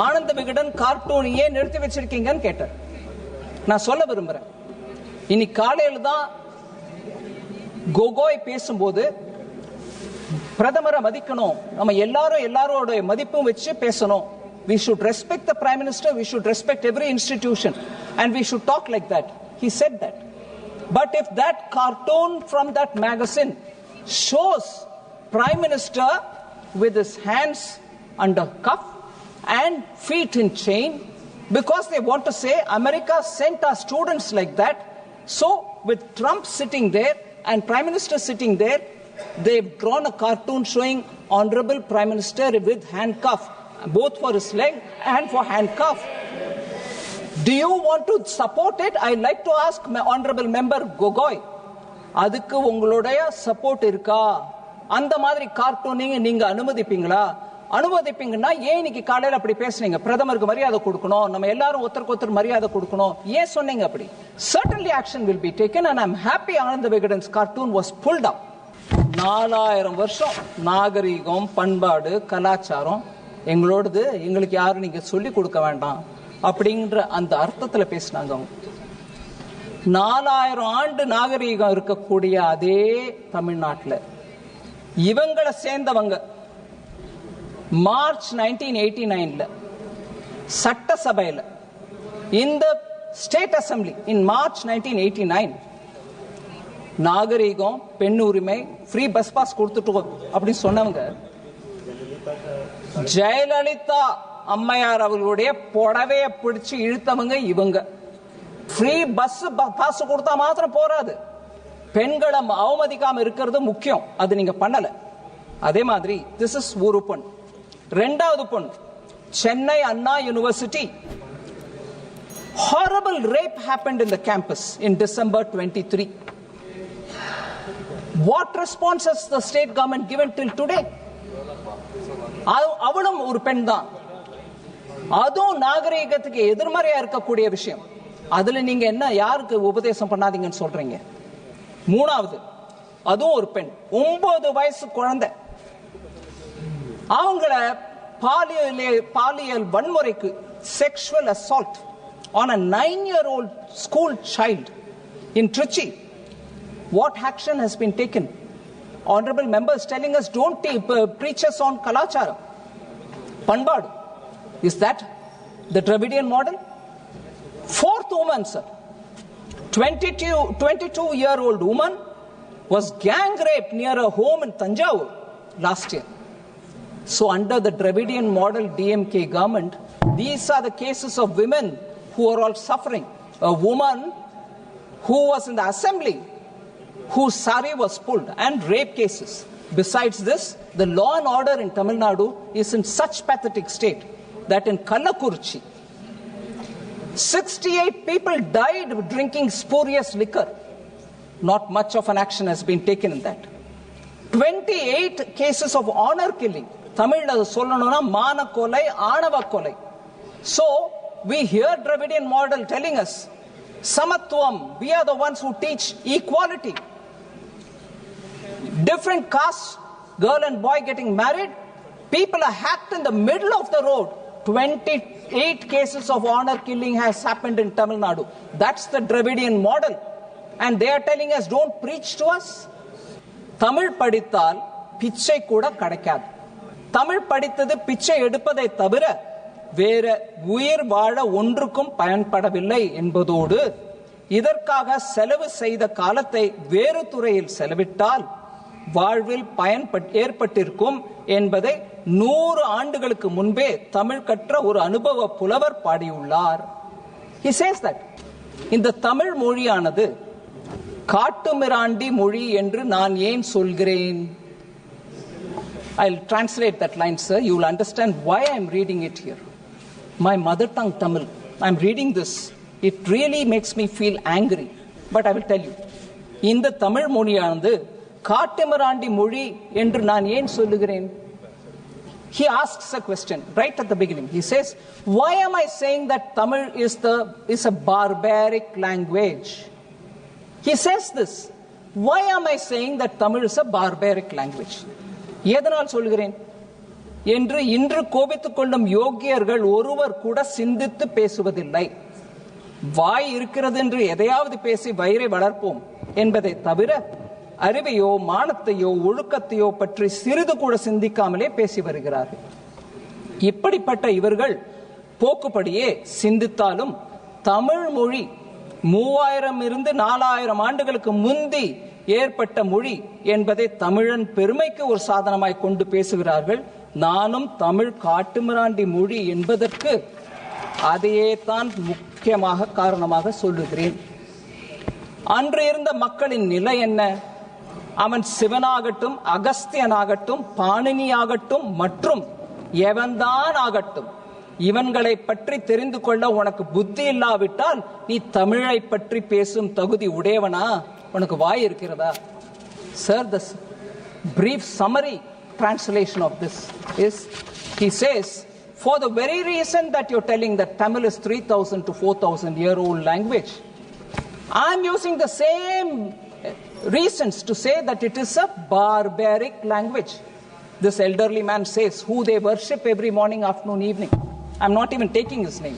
ஆனந்த விகடன் கார்ட்டூனையே நிறுத்தி வச்சிருக்கீங்கன்னு கேட்டார் நான் சொல்ல விரும்புறேன் இனி காலையில் தான் கோகோய் பேசும்போது பிரதமரை மதிக்கணும் நம்ம எல்லாரும் எல்லாரோட மதிப்பும் வச்சு பேசணும் we should respect the prime minister we should respect every institution and we should talk like that he said that but if that cartoon from that magazine shows prime minister with his hands and cuff and feet in chain because they want to say america sent our students like that so with trump sitting there and prime minister sitting there they've drawn a cartoon showing honorable prime minister with handcuff both for his leg and for handcuff do you want to support it i like to ask my honorable member gogoi அதுக்கு உங்களுடைய support இருக்கா அந்த மாதிரி கார்ட்டூனிங் நீங்க அனுமதிப்பீங்களா அனுமதிப்பீங்கன்னா ஏன் இன்னைக்கு காலையில் அப்படி பேசுனீங்க? பிரதமருக்கு மரியாதை கொடுக்கணும். நம்ம எல்லாரும் ஒருத்தருக்கு ஒருத்தர் மரியாதை கொடுக்கணும். ஏன் சொன்னீங்க அப்படி? Certainly action will be taken and I'm happy Ananda Vikatan's cartoon was pulled up நாலாயிரம் வருஷம் நாகரீகம் பண்பாடு கலாச்சாரம் எங்களோடது எங்களுக்கு யாரும் நீங்க சொல்லி கொடுக்க வேண்டாம் அப்படின்ற அந்த அர்த்தத்துல பேசினாங்க அவங்க. நாலாயிரம் ஆண்டு நாகரீகம் இருக்கக்கூடிய அதே தமிழ்நாட்டில் இவங்களை சேர்ந்தவங்க மார்ச் நைன்டீன் எயிட்டி நைனில் சட்டசபையில் இந்த state assembly in March nineteen eighty nine நாகரீகம் பெண் உரிமை ஃப்ரீ பஸ் பாஸ் கொடுத்துட்டு அப்படின்னு சொன்னவங்க ஜெயலலிதா அம்மையார் அவர்களுடைய புடவைய பிடிச்சு இழுத்தவங்க இவங்க. ஃப்ரீ பஸ் பாஸ் கொடுத்தா மாத்திரம் போறாது. பெண்களை அவமதிக்காம இருக்கிறது முக்கியம். அது நீங்க பண்ணல. அதே மாதிரி திஸ் இஸ் ஊருப்பன் ரெண்டாவது பொண் Chennai Anna university. Horrible rape happened in the campus in December 23. What response has the state government given till today? அவளும் ஒரு பெண் தான். அதுவும் நாகரீகத்துக்கு எதிர்மறையா இருக்கக்கூடிய விஷயம். அதுல நீங்க என்ன யாருக்கு உபதேசம் பண்ணாதீங்கன்னு சொல்றீங்க? மூணாவது அதுவும் ஒரு பெண். ஒன்பது வயசு குழந்தை. அவங்கள பாலியல் பாலியல் வன்முறைக்கு sexual assault on a nine year old school child in Trichy. What action has been taken? Honorable members telling us don't take, uh, preach us on Kalachara. Panbad. Is that the Dravidian model? Fourth woman, sir. 22, 22 year old woman was gang raped near a home in Tanjavur last year. so, under the Dravidian model DMK government, these are the cases of women who are all suffering. A woman who was in the assembly, whose sari was pulled, and rape cases. Besides this, the law and order in Tamil Nadu is in such pathetic state that in Kallakurchi, 68 people died drinking spurious liquor. Not much of an action has been taken in that. 28 cases of honor killing. தமிழ்ல அது சொல்லணும்னா மான கொலை ஆணவ கொலை so we hear Dravidian model telling us samatvam we are the ones who teach equality different castes girl and boy getting married people are hacked in the middle of the road 28 cases of honor killing has happened in Tamil Nadu that's the Dravidian model and they are telling us don't preach to us Tamil படித்தால் பிச்சை கூட கிடைக்காது தமிழ் படித்தது பிச்சை எடுப்பதை தவிர வேற உயிர் வாழ ஒன்றுக்கும் பயன்படவில்லை என்பதோடு இதற்காக செலவு செய்த காலத்தை வேறு துறையில் செலவிட்டால் வாழ்வில் பயன் ஏற்பட்டிருக்கும் என்பதை நூறு ஆண்டுகளுக்கு முன்பே தமிழ் கற்ற ஒரு அனுபவ புலவர் பாடியுள்ளார். இந்த தமிழ் மொழியானது காட்டுமிராண்டி மொழி என்று நான் ஏன் சொல்கிறேன்? I'll translate that line, sir. You will understand why I'm reading it here. My mother tongue Tamil. I'm reading this. It really makes me feel angry. But I will tell you. இந்த தமிழ் மொழியானது காட்டுமிராண்டி மொழி என்று நான் ஏன் சொல்லுகிறேன் He asks a question right at the beginning. He says, Why am I saying that Tamil is, the, is a barbaric language? He says this. Why am I saying that Tamil is a barbaric language? எதனால் சொல்கிறேன்? என்று இன்று கோபித்துக் கொள்ளும் யோக்கியர்கள் ஒருவர் கூட சிந்தித்து பேசுவதில்லை. வாய் இருக்கிறது என்று எதையாவது பேசி வயிறை வளர்ப்போம் என்பதை தவிர அறிவையோ மானத்தையோ ஒழுக்கத்தையோ பற்றி சிறிது கூட சிந்திக்காமலே பேசி வருகிறார்கள். இப்படிப்பட்ட இவர்கள் போக்குப்படியே சிந்தித்தாலும் தமிழ் மொழி மூவாயிரம் இருந்து நாலாயிரம் ஆண்டுகளுக்கு முந்தி ஏற்பட்ட மொழி என்பதை தமிழன் பெருமைக்கு ஒரு சாதனமாய் கொண்டு பேசுகிறார்கள். நானும் தமிழ் காட்டுமிராண்டி மொழி என்பதற்கு அதையே தான் முக்கியமாக காரணமாக சொல்லுகிறேன். அன்று இருந்த மக்களின் நிலை என்ன? அவன் சிவனாகட்டும் அகஸ்தியனாகட்டும் பாணினியாகட்டும் மற்றும் எவன்தான் ஆகட்டும் இவன்களை பற்றி தெரிந்து கொள்ள உனக்கு புத்தி இல்லாவிட்டால் நீ தமிழை பற்றி பேசும் தகுதி உடையவனா? உனக்கு வாய் இருக்கிறதா sir the brief summary translation of this is he says for the very reason that you're telling that tamil is 3000 to 4000 year old language I'm using the same reasons to say that it is a barbaric language. This elderly man says, who they worship every morning, afternoon, evening. I'm not even taking his name.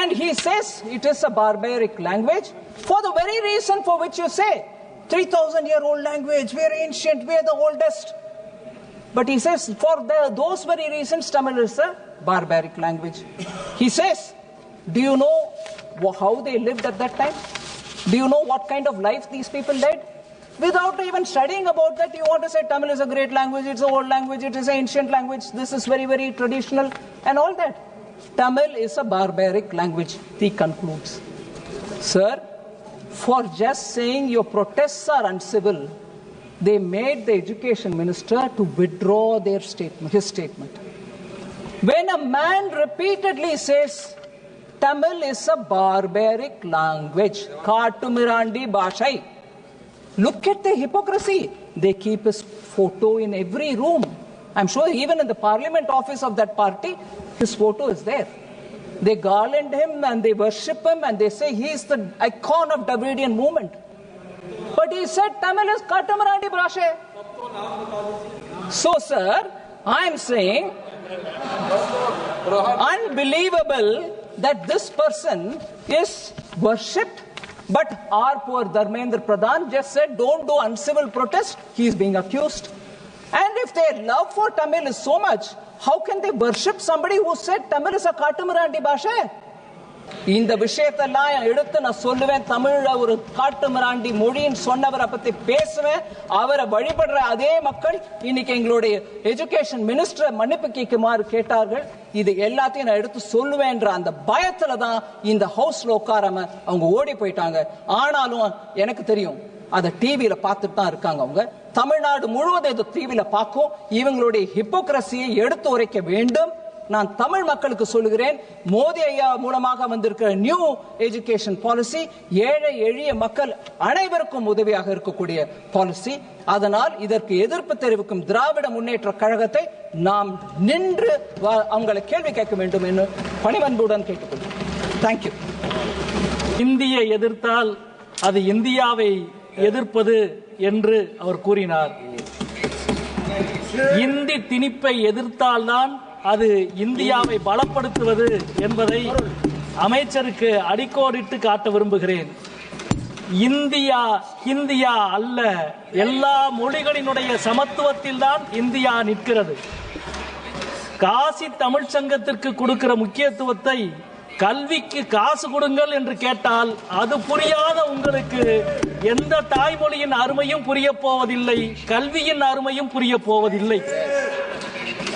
And he says it is a barbaric language for the very reason for which you say 3000 year old language, we're ancient, we're the oldest. But he says for the, those very reasons, Tamil is a barbaric language. He says, do you know how they lived at that time? Do you know what kind of life these people led? Without even studying about that, you want to say Tamil is a great language, it's an old language, it is an ancient language, this is very, very traditional, and all that. Tamil is a barbaric language, he concludes. Sir, for just saying your protests are uncivil, they made the education minister to withdraw their statement, his statement. When a man repeatedly says Tamil is a barbaric language, Katumirandi Bhashai, look at the hypocrisy. They keep his photo in every room. I'm sure even in the parliament office of that party, his photo is there. They garland him and they worship him and they say he is the icon of Davidian movement. But he said Tamil is Katamarandi Brashe. So, sir, I'm saying unbelievable that this person is worshipped. But our poor Dharmendra Pradhan just said, don't do uncivil protest. He is being accused. If their love for Tamil is so much, how can they worship somebody who said Tamil is a காட்டுமிராண்டி பாஷை இந்த விஷயத்தெல்லாம் எடுத்து நான் சொல்லுவேன். தமிழ்ல ஒரு காட்டு மிராண்டி மொழின்னு சொன்னவரை பத்தி பேசுவேன். அவரை வழிபடுற அதே மக்கள் இன்னைக்கு எங்களுடைய எஜுகேஷன் மினிஸ்டரை மன்னிப்பு கேட்குமாறு கேட்டார்கள். இது எல்லாத்தையும் நான் எடுத்து சொல்லுவேன்ற அந்த பயத்துல தான் இந்த ஹவுஸ்ல உட்காராம அவங்க ஓடி போயிட்டாங்க. ஆனாலும் எனக்கு தெரியும் அதை டிவியில பார்த்துட்டு தான் இருக்காங்க அவங்க. தமிழ்நாடு முழுவதும் இதை டிவியில பார்க்கும். இவங்களுடைய ஹிப்போக்ரஸியை எடுத்து உரைக்க வேண்டும். நான் தமிழ் மக்களுக்கு சொல்லுகிறேன். மோடி ஐயா மூலமாக வந்திருக்கிற நியூ எஜுகேஷன் பாலிசி ஏழை எளிய மக்கள் அனைவருக்கும் உதவியாக இருக்கக்கூடிய பாலிசி அதனால் இதற்கு எதிர்ப்பு தெரிவிக்கும் திராவிட முன்னேற்ற கழகத்தை நாம் நின்று அவங்களை கேள்வி கேட்க வேண்டும் என்று பணிவன்புடன் கேட்டுக்கொள்கிறேன். தேங்க்யூ இந்தியை எதிர்த்தால் அது இந்தியாவை எதிர்ப்பது என்று அவர் கூறினார். இந்தி திணிப்பை எதிர்த்தால்தான் அது இந்தியாவை பலப்படுத்துவது என்பதை அமைச்சருக்கு அடிக்கோடிட்டு காட்ட விரும்புகிறேன். இந்தியா இந்தியா அல்ல எல்லா மொழிகளினுடைய சமத்துவத்தில் தான் இந்தியா நிற்கிறது. காசி தமிழ்ச்சங்கத்திற்கு கொடுக்கிற முக்கியத்துவத்தை கல்விக்கு காசு கொடுங்கள் என்று கேட்டால் அது புரியாத உங்களுக்கு எந்த தாய்மொழியின் அருமையும் புரிய போவதில்லை கல்வியின் அருமையும் புரிய போவதில்லை.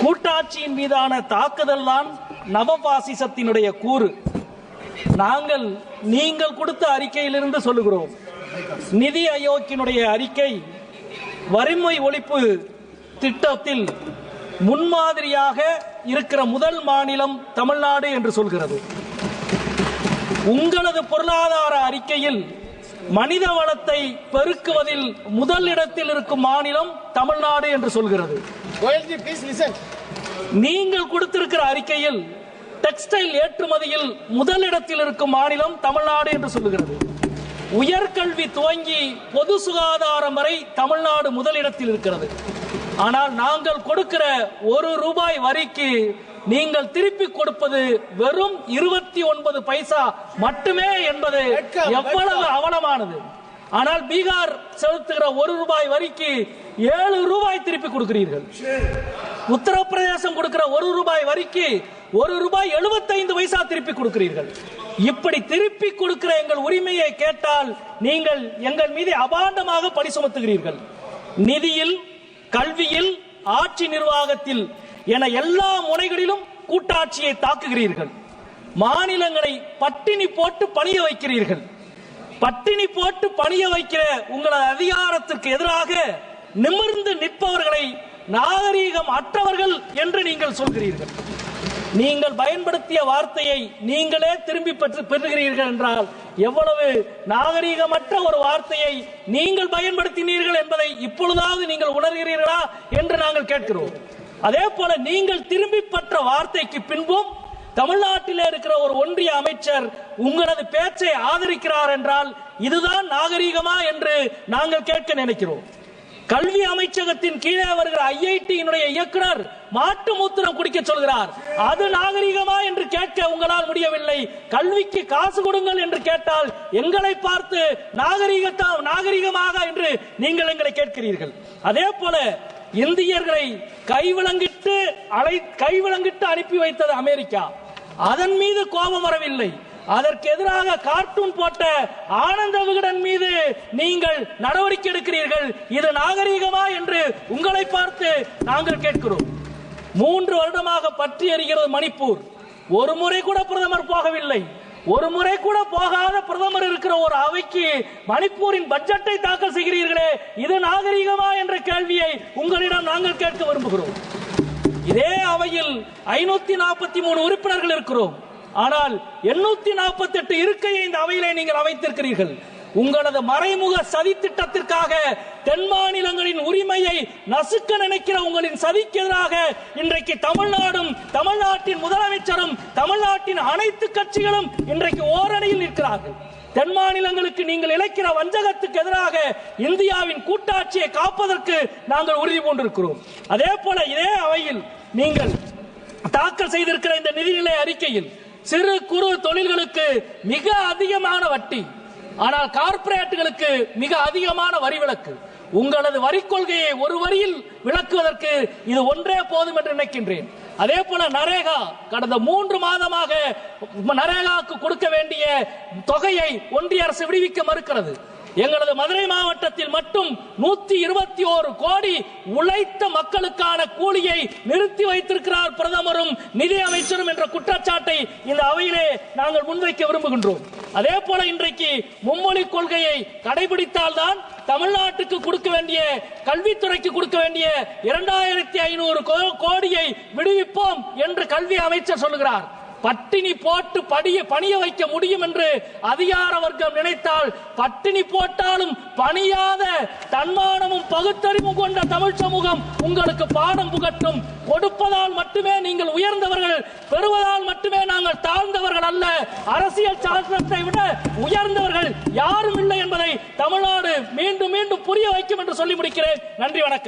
கூட்டாட்சியின் மீதான தாக்குதல் தான் நவபாசிசத்தினுடைய கூறு. நாங்கள் நீங்கள் கொடுத்த அறிக்கையிலிருந்து சொல்லுகிறோம். நிதி ஆயோக்கினுடைய அறிக்கை வறுமை ஒழிப்பு திட்டத்தில் முன்மாதிரியாக இருக்கிற முதல் மாநிலம் தமிழ்நாடு என்று சொல்கிறது. உங்களது பொருளாதார அறிக்கையில் மனித வளத்தை பெருக்குவதில் முதல் இடத்தில் இருக்கும் மாநிலம் தமிழ்நாடு என்று சொல்கிறது. நீங்கள் கொடுத்திருக்கிற அறிக்கையில் டெக்ஸ்டைல் ஏற்றுமதியில் முதலிடத்தில் இருக்கும் மாநிலம் தமிழ்நாடு என்று சொல்லுகிறது உயர்கல்வி துவங்கி பொது சுகாதாரம் வரை தமிழ்நாடு முதலிடத்தில் இருக்கிறது. ஆனால் நாங்கள் கொடுக்கிற ஒரு ரூபாய் வரிக்கு நீங்கள் திருப்பி கொடுப்பது வெறும் இருபத்தி ஒன்பது பைசா மட்டுமே என்பது எவ்வளவு அவலமானது? ஆனால் பீகார் செலுத்துகிற ஒரு ரூபாய் வரிக்கு ஏழு ரூபாய் திருப்பி கொடுக்கிறீர்கள். உத்தரப்பிரதேசம் கொடுக்கிற ஒரு ரூபாய் வரிக்கு ஒரு ரூபாய் 75 பைசா திருப்பி கொடுக்கிறீர்கள். இப்படி திருப்பி கொடுக்கிற எங்கள் உரிமையை கேட்டால் நீங்கள் எங்கள் மீது அபாண்டமாக பழி சுமத்துகிறீர்கள். நிதியில் கல்வியில் ஆட்சி நிர்வாகத்தில் என எல்லா முனைகளிலும் கூட்டாட்சியை தாக்குகிறீர்கள். மாநிலங்களை பட்டினி போட்டு பணிய வைக்கிறீர்கள். பட்டினி போட்டு பணிய வைக்கிற உங்களது அதிகாரத்திற்கு எதிராக நிமிர்ந்து நிற்பவர்களை நாகரீகம் அற்றவர்கள் என்று நீங்கள் சொல்கிறீர்கள். நீங்கள் பயன்படுத்திய வார்த்தையை நீங்களே திரும்பி பெற்று பெறுகிறீர்கள் என்றால் எவ்வளவு நாகரீகமற்ற ஒரு வார்த்தையை நீங்கள் பயன்படுத்தினீர்கள் என்பதை இப்பொழுதாவது நீங்கள் உணர்கிறீர்களா என்று நாங்கள் கேட்கிறோம். அதே போல நீங்கள் திரும்பி பெற்ற வார்த்தைக்கு பின்பும் தமிழ்நாட்டிலே இருக்கிற ஒரு ஒன்றிய அமைச்சர் உங்களது பேச்சை ஆதரிக்கிறார் என்றால் இதுதான் நாகரீகமா என்று நாங்கள் கேட்க நினைக்கிறோம். கல்வி அமைச்சகத்தின் கீழே வருகிற ஐஐடியினுடைய இயக்குனர் மாட்டு மூத்திரம் குடிக்க சொல்கிறார். அது நாகரிகமா என்று கேட்க உங்களால் முடியவில்லை. கல்விக்கு காசு கொடுங்கள் என்று கேட்டால் எங்களை பார்த்து நாகரிகத்தா நாகரிகமாக என்று நீங்கள் எங்களை கேட்கிறீர்கள். அதே போல இந்தியர்களை கைவிலங்கிட்டு அழை கைவிலங்கிட்டு அனுப்பி வைத்தது அமெரிக்கா. அதன் மீது கோபம் வரவில்லை. அதற்கு எதிராக கார்ட்டூன் போட்ட ஆனந்த விகடன் மீது நீங்கள் நடவடிக்கை எடுக்கிறீர்கள். இது நாகரீகமா என்று உங்களை பார்த்து நாங்கள் கேட்கிறோம். மூன்று வருடமாக பற்றி எறிகிறது மணிப்பூர். ஒரு முறை கூட பிரதமர் போகவில்லை. ஒரு முறை கூட போகாத பிரதமர் இருக்கிற ஒரு அவைக்கு மணிப்பூரின் பட்ஜெட்டை தாக்கல் செய்கிறீர்களே இது நாகரிகமா என்ற கேள்வியை உங்களிடம் நாங்கள் கேட்க விரும்புகிறோம். இதே அவையில் ஐநூத்தி நாற்பத்தி மூணு உறுப்பினர்கள் இருக்கிறோம். ஆனால் எண்ணூத்தி நாற்பத்தி எட்டு இருக்கையை இந்த அவையிலே நீங்கள் அமைத்திருக்கிறீர்கள் உங்களது மறைமுக சதி திட்டத்திற்காக தென் மாநிலங்களின் உரிமையை நசுக்க நினைக்கிற உங்களின் சதிக்கு எதிராக இன்றைக்கு தமிழ்நாடும் தமிழ்நாட்டின் முதலமைச்சரும் தமிழ்நாட்டின் அனைத்து கட்சிகளும் இன்றைக்கு ஓரணியில் நிற்கிறார்கள். தென் மாநிலங்களுக்கு நீங்கள் இழைக்கிற வஞ்சகத்துக்கு எதிராக இந்தியாவின் கூட்டாட்சியை காப்பதற்கு நாங்கள் உறுதி பூண்டிருக்கிறோம். அதே போல இதே அவையில் நீங்கள் தாக்கல் செய்திருக்கிற இந்த நிதிநிலை அறிக்கையில் சிறு குறு தொழில்களுக்கு மிக அதிகமான வட்டி ஆனால் கார்ப்பரேட்டுகளுக்கு மிக அதிகமான வரி விலக்கு. உங்களது வரி கொள்கையை ஒரு வரியில் விளக்குவதற்கு இது ஒன்றே போதும் என்று நினைக்கின்றேன். அதே போல நரேகா கடந்த மூன்று மாதமாக நரேகாவுக்கு கொடுக்க வேண்டிய தொகையை ஒன்றிய அரசு விடுவிக்க மறுக்கிறது. எங்களது மதுரை மாவட்டத்தில் மட்டும் நூத்தி இருபத்தி ஓரு கோடி உழைத்த மக்களுக்கான கூலியை நிறுத்தி வைத்திருக்கிறார் பிரதமரும் நிதி அமைச்சரும் என்ற குற்றச்சாட்டை இந்த அவையிலே நாங்கள் முன்வைக்க விரும்புகின்றோம். அதே போல இன்றைக்கு மும்மொழி கொள்கையை கடைபிடித்தால்தான் தமிழ்நாட்டுக்கு கொடுக்க வேண்டிய கல்வித்துறைக்கு கொடுக்க வேண்டிய இரண்டாயிரத்தி ஐநூறு கோடியை விடுவிப்போம் என்று கல்வி அமைச்சர் சொல்லுகிறார். பட்டினி போட்டு படிய பணிய வைக்க முடியும் என்று அதிகார வர்க்கம் நினைத்தால் பட்டினி போட்டாலும் பணியாத தன்மானமும் பகுத்தறிவும் கொண்ட தமிழ் சமூகம் உங்களுக்கு பாடம் புகட்டும். கொடுப்பதால் மட்டுமே நீங்கள் உயர்ந்தவர்கள் பெறுவதால் மட்டுமே நாங்கள் தாழ்ந்தவர்கள் அல்ல. அரசியல் சாசனத்தை விட உயர்ந்தவர்கள் யாரும் இல்லை என்பதை தமிழ்நாடு மீண்டும் மீண்டும் புரிய வைக்கும் என்று சொல்லி முடிக்கிறேன். நன்றி வணக்கம்.